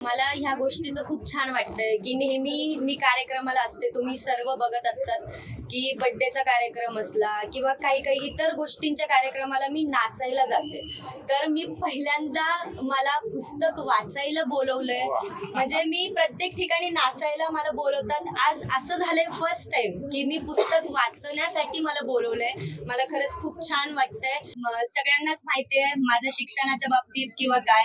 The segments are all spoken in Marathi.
मला ह्या गोष्टीचं खूप छान वाटतंय की नेहमी मी कार्यक्रमाला असते तुम्ही सर्व बघत असतात की बड्डेचा कार्यक्रम असला किंवा काही काही इतर गोष्टींच्या कार्यक्रमाला मी नाचायला जाते. तर मी पहिल्यांदा मला पुस्तक वाचायला बोलवलंय. म्हणजे मी प्रत्येक ठिकाणी नाचायला मला बोलवतात. आज असं झालंय फर्स्ट टाइम की मी पुस्तक वाचण्यासाठी मला बोलवलंय. मला खरंच खूप छान वाटतंय. सगळ्यांनाच माहिती आहे माझ्या शिक्षणाच्या बाबतीत किंवा काय.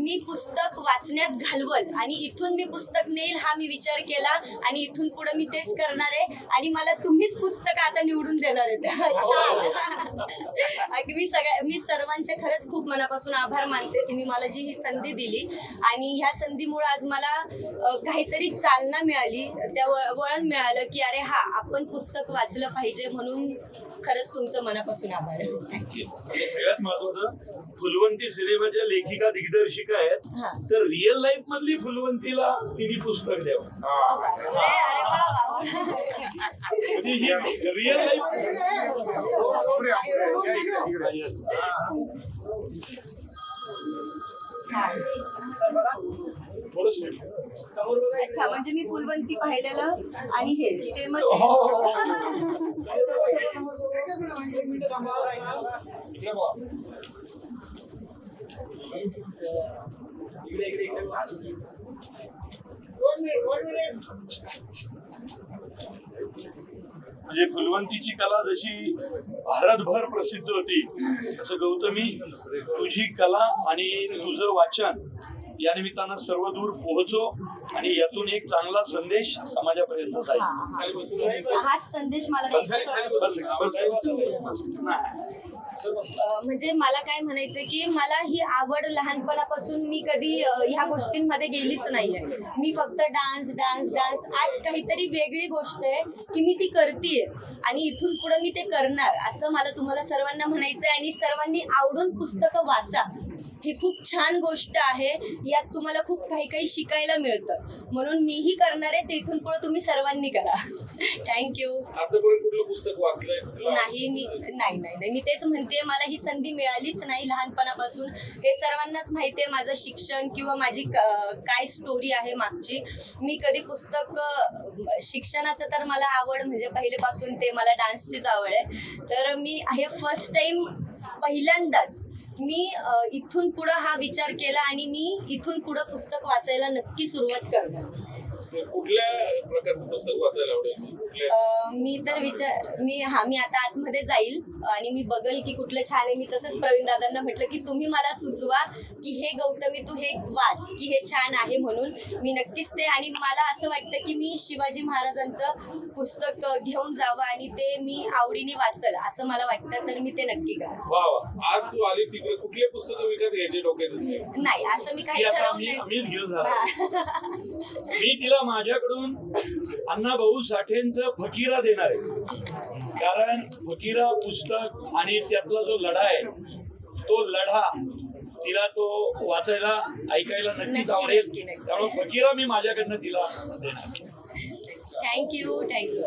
मी पुस्तक वाचण्यात घालवल आणि इथून मी पुस्तक नेईल हा मी विचार केला आणि इथून पुढे मी तेच करणार आहे. आणि मला तुम्हीच पुस्तक आता निवडून देणार आहे छान. आणि मी सगळ्या मी सर्वांचे खरंच खूप मनापासून आभार मानते. तुम्ही मला जी ही संधी दिली आणि ह्या संधीमुळे आज मला काहीतरी चालना मिळाली. त्या वळ- वळण मिळालं की अरे हा आपण पुस्तक वाचलं पाहिजे म्हणून खरंच तुमचं मनापासून आभार. सगळ्यात महत्वाचं फुलवंती सिनेमाच्या लेखिका दिग्दर्शिका आहेत. हा. तर रिअल लाईफ मधली फुलवंतीला तिने पुस्तक द्यावं. रिअल लाईफ थोडस समोर बघा. अच्छा म्हणजे मी फुलवंती पाहिलेलं आणि सेमच हो, हो. इकडे इकडे इकडे म्हणजे फुलवंतीची कला जशी भारतभर प्रसिद्ध होती तसं गौतमी तुझी कला आणि तुझं वाचन या निमित्तानं सर्व दूर पोहोचो आणि यातून एक चांगला संदेश समाजापर्यंत जाईल. हाच संदेश मला म्हणजे मला काय म्हणायचं की मला ही आवड लहानपणापासून मी कधी ह्या गोष्टींमध्ये गेलीच नाहीये. मी फक्त डान्स डान्स डान्स आज काहीतरी वेगळी गोष्ट आहे की मी ती करतीये आणि इथून पुढे मी ते करणार असं मला तुम्हाला सर्वांना म्हणायचंय आणि सर्वांनी आवडून पुस्तकं वाचा. ही खूप छान गोष्ट आहे. यात तुम्हाला खूप काही काही शिकायला मिळतं. म्हणून मीही करणार आहे ते इथून पुढे तुम्ही सर्वांनी करा. थँक्यू? नाही मी नाही नाही नाही. मी तेच म्हणते मला ही संधी मिळालीच नाही लहानपणापासून. हे सर्वांनाच माहिती आहे माझं शिक्षण किंवा माझी काय स्टोरी आहे मागची. मी कधी पुस्तक शिक्षणाचं तर मला आवड म्हणजे पहिलेपासून ते मला डान्सचीच आवड आहे. तर मी हे फर्स्ट टाइम पहिल्यांदाच मी इथून पुढं हा विचार केला आणि मी इथून पुढं पुस्तक वाचायला नक्की सुरुवात करणार. कुठल्या प्रकारचं पुस्तक वाचायला आवडेल? मी तर विचार मी हा मी आता आतमध्ये जाईल आणि मी बघल की कुठलं छान आहे. मी तसंच प्रवीण दादांना म्हटलं की तुम्ही मला सुचवा की हे गौतमी तू हे वाच की हे छान आहे म्हणून. मी नक्कीच ते आणि मला असं वाटतं की मी शिवाजी महाराजांचं पुस्तक घेऊन जावं आणि ते मी आवडीने वाचल असं मला वाटतं. तर मी ते नक्की करा आज तू आलीस इकडे. कुठले पुस्तक विकत घ्यायचे डोक्यात? नाही असं मी काही ठरवलं मी नाही. मीच घेऊन झालो. मी तिला माझ्याकडून अण्णा भाऊ साठेंचं फकीरा देणार आहे. कारण फकीरा पुस्तक आणि त्यातला जो लढा आहे तो लढा तिला तो वाचायला ऐकायला नक्कीच नक्की, आवडेल. त्यामुळे फकीरा मी माझ्याकडनं तिला देणार. Thank you thank you